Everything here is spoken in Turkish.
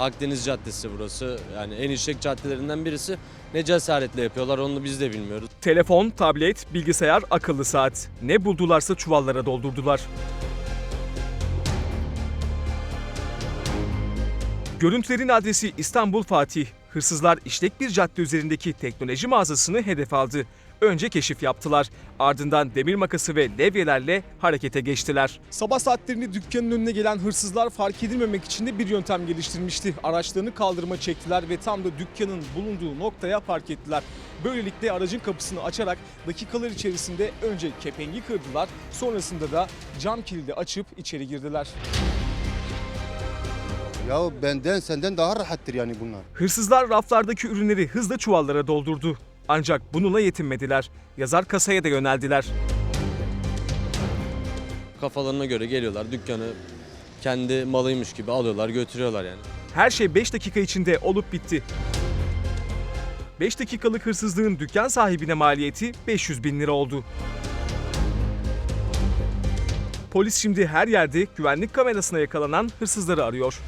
Akdeniz Caddesi burası. Yani en işlek caddelerinden birisi. Ne cesaretle yapıyorlar onu biz de bilmiyoruz. Telefon, tablet, bilgisayar, akıllı saat. Ne buldularsa çuvallara doldurdular. Görüntülerin adresi İstanbul Fatih. Hırsızlar işlek bir cadde üzerindeki teknoloji mağazasını hedef aldı. Önce keşif yaptılar. Ardından demir makası ve levyelerle harekete geçtiler. Sabah saatlerinde dükkanın önüne gelen hırsızlar fark edilmemek için de bir yöntem geliştirmişti. Araçlarını kaldırıma çektiler ve tam da dükkanın bulunduğu noktaya park ettiler. Böylelikle aracın kapısını açarak dakikalar içerisinde önce kepengi kırdılar, sonrasında da cam kilidi açıp içeri girdiler. Ya benden senden daha rahattır yani bunlar. Hırsızlar raflardaki ürünleri hızla çuvallara doldurdu. Ancak bununla yetinmediler. Yazar kasaya da yöneldiler. Kafalarına göre geliyorlar dükkanı kendi malıymış gibi alıyorlar götürüyorlar yani. Her şey 5 dakika içinde olup bitti. 5 dakikalık hırsızlığın dükkan sahibine maliyeti 500 bin lira oldu. Polis şimdi her yerde güvenlik kamerasına yakalanan hırsızları arıyor.